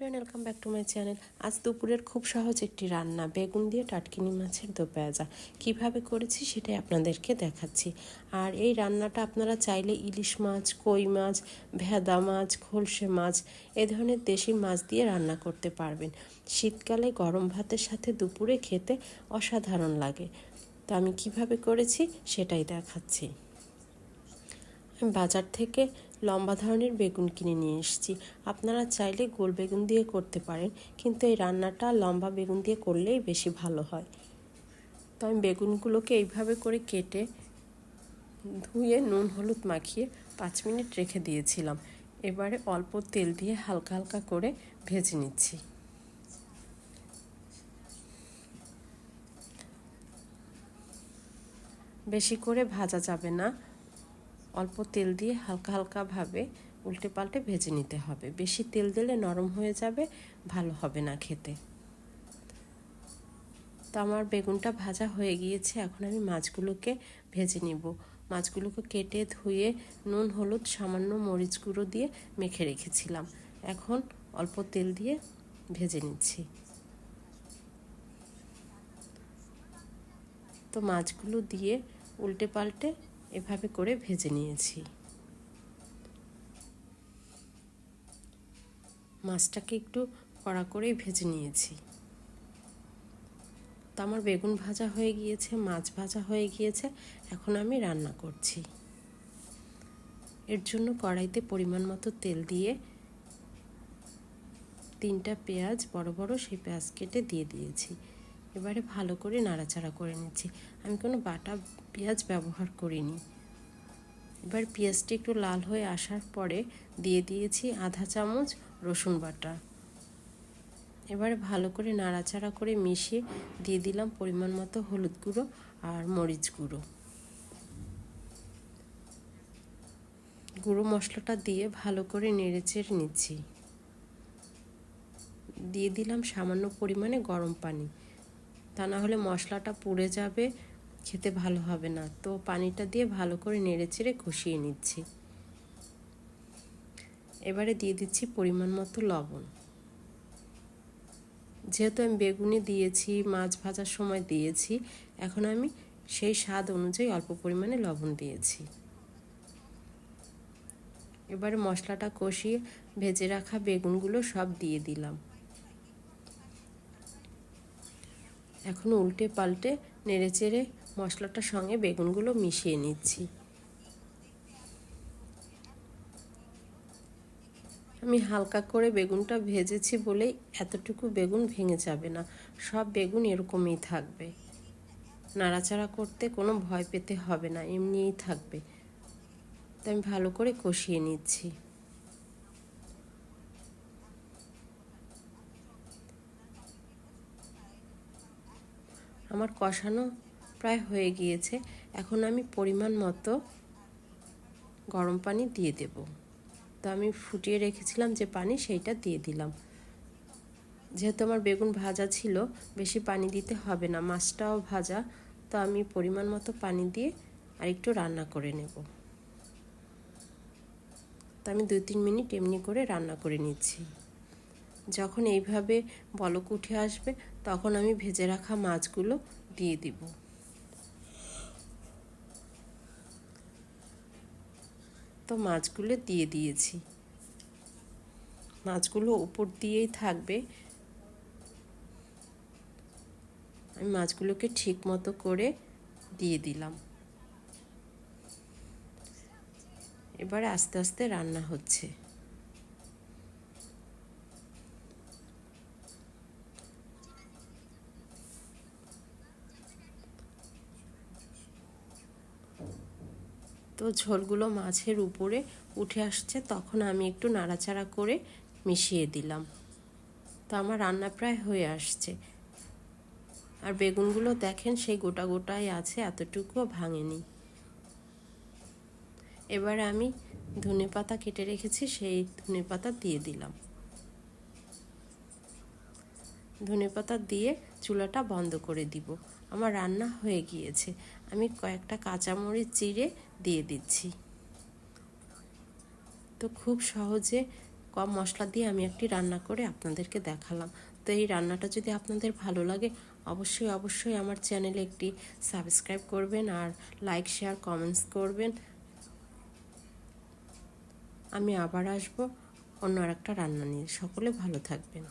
Everyone welcome back to my channel আজ দুপুরের খুব সহজ একটি রান্না। বেগুন দিয়ে টাটকিনি মাছের দো পেঁয়াজা। কীভাবে করেছি সেটাই আপনাদেরকে দেখাচ্ছি। আর এই রান্নাটা আপনারা চাইলে ইলিশ মাছ, কই মাছ, ভেদা মাছ, খলসে মাছ, এ ধরনের দেশি মাছ দিয়ে রান্না করতে পারবেন। শীতকালে গরম ভাতের সাথে দুপুরে খেতে অসাধারণ লাগে। তো আমি কীভাবে করেছি সেটাই দেখাচ্ছি। আমি বাজার থেকে লম্বা ধরনের বেগুন কিনে নিয়ে এসেছি। আপনারা চাইলে গোল বেগুন দিয়ে করতে পারেন, কিন্তু এই রান্নাটা লম্বা বেগুন দিয়ে করলেই বেশি ভালো হয়। তো আমি বেগুনগুলোকে এইভাবে করে কেটে ধুয়ে নুন, হলুদ মাখিয়ে পাঁচ মিনিট রেখে দিয়েছিলাম। এবারে অল্প তেল দিয়ে হালকা হালকা করে ভেজে নিচ্ছি। বেশি করে ভাজা যাবে না। অল্প তেল দিয়ে হালকা হালকাভাবে উল্টে পাল্টে ভেজে নিতে হবে। বেশি তেল দিলে নরম হয়ে যাবে, ভালো হবে না খেতে। তো আমার বেগুনটা ভাজা হয়ে গিয়েছে, এখন আমি মাছগুলোকে ভেজে নিব। মাছগুলোকে কেটে ধুয়ে নুন, হলুদ, সামান্য মরিচ গুঁড়ো দিয়ে মেখে রেখেছিলাম। এখন অল্প তেল দিয়ে ভেজে নিচ্ছি। তো মাছগুলো দিয়ে উল্টে পাল্টে এভাবে করে ভেজে নিয়েছি। মাছটাকে একটু কড়া করেই ভেজে নিয়েছি। তো আমার বেগুন ভাজা হয়ে গিয়েছে, মাছ ভাজা হয়ে গিয়েছে, এখন আমি রান্না করছি। এর জন্য কড়াইতে পরিমাণ মতো তেল দিয়ে তিনটা পেঁয়াজ, বড় বড় সেই পেঁয়াজ কেটে দিয়ে দিয়েছি। এবারে ভালো করে নাড়াচাড়া করে নিচ্ছি। আমি কোনো বাটা পেঁয়াজ ব্যবহার করিনি। এবার পেঁয়াজটি একটু লাল হয়ে আসার পরে দিয়ে দিয়েছি আধা চামচ রসুন বাটা। এবারে ভালো করে নাড়াচাড়া করে মিশিয়ে দিয়ে দিলাম পরিমাণ মতো হলুদ গুঁড়ো আর মরিচ গুঁড়ো। গুঁড়ো মশলাটা দিয়ে ভালো করে নেড়েচেড়ে নিচ্ছি। দিয়ে দিলাম সামান্য পরিমাণে গরম পানি। তা না হলে মশলাটা পুড়ে যাবে, খেতে ভালো হবে না। তো পানিটা দিয়ে ভালো করে নেড়ে চেড়ে কষিয়ে নিচ্ছি। এবারে দিয়ে দিচ্ছি পরিমাণ মতো লবণ। যেহেতু আমি বেগুনি দিয়েছি, মাছ ভাজার সময় দিয়েছি, এখন আমি সেই স্বাদ অনুযায়ী অল্প পরিমাণে লবণ দিয়েছি। এবারে মশলাটা কষিয়ে ভেজে রাখা বেগুনগুলো সব দিয়ে দিলাম। এখন উল্টে পাল্টে নেড়ে চেড়ে মশলাটার সঙ্গে বেগুনগুলো মিশিয়ে নিচ্ছি। আমি হালকা করে বেগুনটা ভেজেছি বলেই এতটুকু বেগুন ভেঙে যাবে না। সব বেগুন এরকমই থাকবে। নাড়াচাড়া করতে কোনো ভয় পেতে হবে না, এমনিই থাকবে। তাই আমি ভালো করে কষিয়ে নিচ্ছি। আমার কষানো প্রায় হয়ে গিয়েছে। এখন আমি পরিমাণ মতো গরম পানি দিয়ে দেব। তো আমি ফুটিয়ে রেখেছিলাম যে পানি, সেইটা দিয়ে দিলাম। যেহেতু আমার বেগুন ভাজা ছিল, বেশি পানি দিতে হবে না, মাছটাও ভাজা। তো আমি পরিমাণ মতো পানি দিয়ে আর একটু রান্না করে নেব। তো আমি দুই তিন মিনিট এমনি করে রান্না করে নিচ্ছি। যখন এইভাবে বলক উঠে আসবে, তখন আমি ভেজে রাখা মাছগুলো দিয়ে দিব। তো মাছগুলো দিয়ে দিয়েছি। মাছগুলো উপর দিয়েই থাকবে। আমি মাছগুলোকে ঠিক মতো করে দিয়ে দিলাম। এবারে আস্তে আস্তে রান্না হচ্ছে। তো ঝোলগুলো মাছের উপরে উঠে আসছে, তখন আমি একটু নাড়াচাড়া করে মিশিয়ে দিলাম। তো আমার রান্না প্রায় হয়ে আসছে। আর বেগুনগুলো দেখেন, সেই গোটা গোটাই আছে, এতটুকুও ভাঙেনি। এবার আমি ধনে পাতা কেটে রেখেছি, সেই ধনে পাতা দিয়ে দিলাম। ধনে পাতা দিয়ে চুলাটা বন্ধ করে দিব। আমার রান্না হয়ে গিয়েছে। আমি কয়েকটা কাঁচামরিচ চিড়ে দিয়ে দিচ্ছি। তো খুব সহজে কম মশলা দিয়ে আমি একটি রান্না করে আপনাদেরকে দেখালাম। তো এই রান্নাটা যদি আপনাদের ভালো লাগে, অবশ্যই অবশ্যই আমার চ্যানেলে একটি সাবস্ক্রাইব করবেন আর লাইক, শেয়ার, কমেন্টস করবেন। আমি আবার আসব অন্য আর একটা রান্না নিয়ে। সকলে ভালো থাকবেন।